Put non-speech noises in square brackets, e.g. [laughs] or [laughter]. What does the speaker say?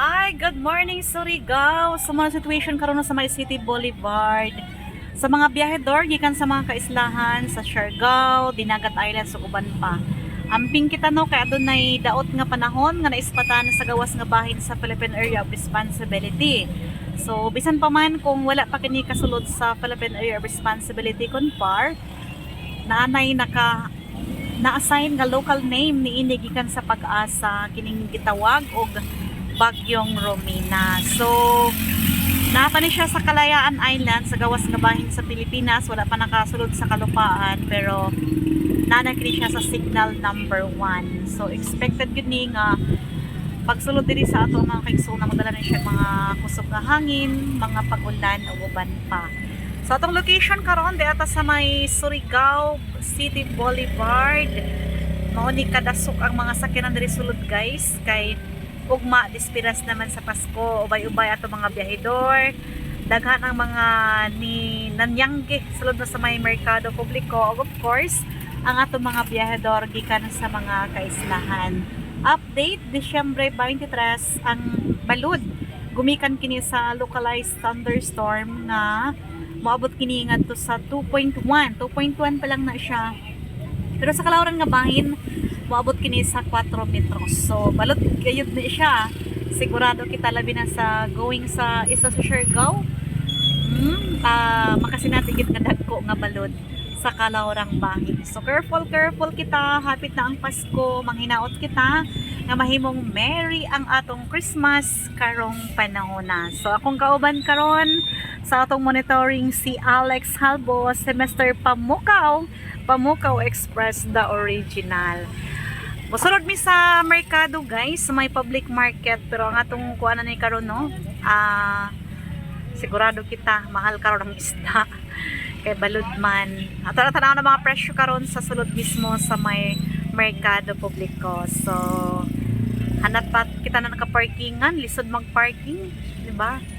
Hi, good morning Surigao. Sa mga situation karon sa may City Boulevard. Sa mga biyahedor gikan sa mga kaislahan sa Siargao, Dinagat Island sa uban pa. Amping kita no kay adunay daot nga panahon nga naispatan sa gawas nga bahin sa Philippine Area of Responsibility. So bisan pa man kung wala pa kini kasulod sa Philippine Area of Responsibility kun par, naanay naka na-assign nga local name ni gikan sa pag-asa kining gitawag og Bagyong Romina. So Napa ni siya sa Kalayaan Island sa gawas nga bahin sa Pilipinas, wala pa nakasulod sa kalupaan pero nanakini siya sa signal number 1. So expected gud ni nga pagsulod diri sa ato mga kaigsuna magdala ni siya mga kusog nga hangin, mga pagulan o uban pa. So atong location karon di ata sa may Surigao City Boulevard. Mao ni kadasok ang mga sakyanan diri sulod guys kay ugma dispiras naman sa Pasko. Ubay-ubay ato mga biyahedor daghan ang mga ni nanyangge sulod na sa may merkado publiko. Of course ang ato mga biyahedor gikan sa mga kaislahan. Update Disyembre 23 ang balud. Gumikan kini sa localized thunderstorm nga moabot kini ngadto sa 2.1 2.1 pa lang na siya. Pero sa kalawran nga bahin moabot kini sa 4 metros. So, balot gayud na siya. Sigurado kita labi na sa going sa isa sa Siargao. Hmm, ah makasinatigit nga dagko nga balod sa kalawrang bahin. So, careful, careful kita. Hapit na ang Pasko. Manghinaot kita nga mahimong merry ang atong Christmas karong panahon na. So, akong kauban karon sa atong monitoring si Alex Halbo, semester Pamukaw, Pamukaw Express the original. Musunod mi sa merkado guys, may public market pero ang atong kuana ni karon no, ah sigurado kita mahal karon ang isda [laughs] kay balud man. Ato na tanaw na mga presyo karon sa sulod mismo sa may merkado publiko. So hanap pa kita na naka-parkingan, lisod mag-parking, di ba?